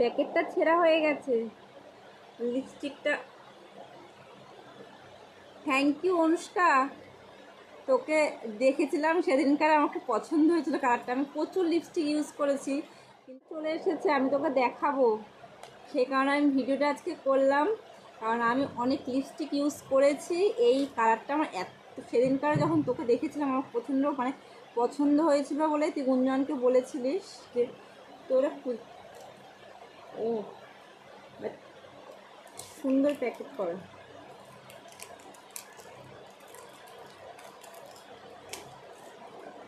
প্যাকেটটা ছেঁড়া হয়ে গেছে। লিপস্টিকটা। Thank you Anushka. তোকে দেখেছিলাম সেদিনকার আমাকে পছন্দ হয়েছিল কালারটা। আমি প্রচুর লিপস্টিক ইউজ করেছি। কিন্তু চলে এসেছে, আমি তোকে দেখাবো। সেই কারণে আমি ভিডিওটা আজকে করলাম। কারণ আমি অনেক লিপস্টিক ইউজ করেছি। এই কালারটা আমার এত, সেদিনকার যখন তোকে দেখেছিলাম, আমার প্রচণ্ড মানে পছন্দ হয়েছিল বলে তুই গুঞ্জনকে বলেছিলিস যে তোরা ও। সুন্দর প্যাকেট কর।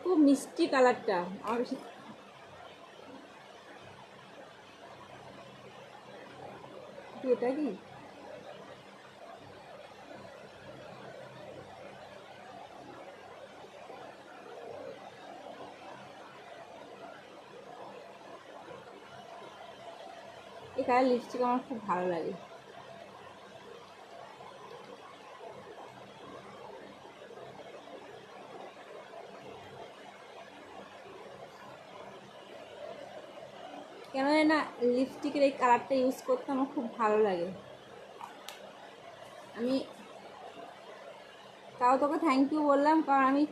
খুব মিষ্টি কালারটা। আর এটা কি? এই কালার লিপস্টিক আমার খুব ভালো লাগে। কেন না লিপস্টিকের এই কালারটা ইউজ করতে আমার খুব ভালো লাগে। আমি তাও তোকে থ্যাংক ইউ বললাম, কারণ আমি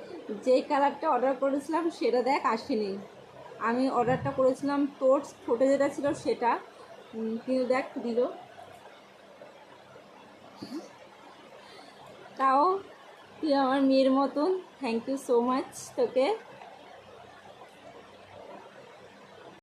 যেই কালারটা অর্ডার করেছিলাম সেটা দেখ আসেনি। আমি অর্ডারটা করেছিলাম তোর ছোটো যেটা ছিল সেটা। কিন্তু দেখ দিল। তাও তুই আমার মেয়ের মতন থ্যাংক ইউ সো মাচ তোকে।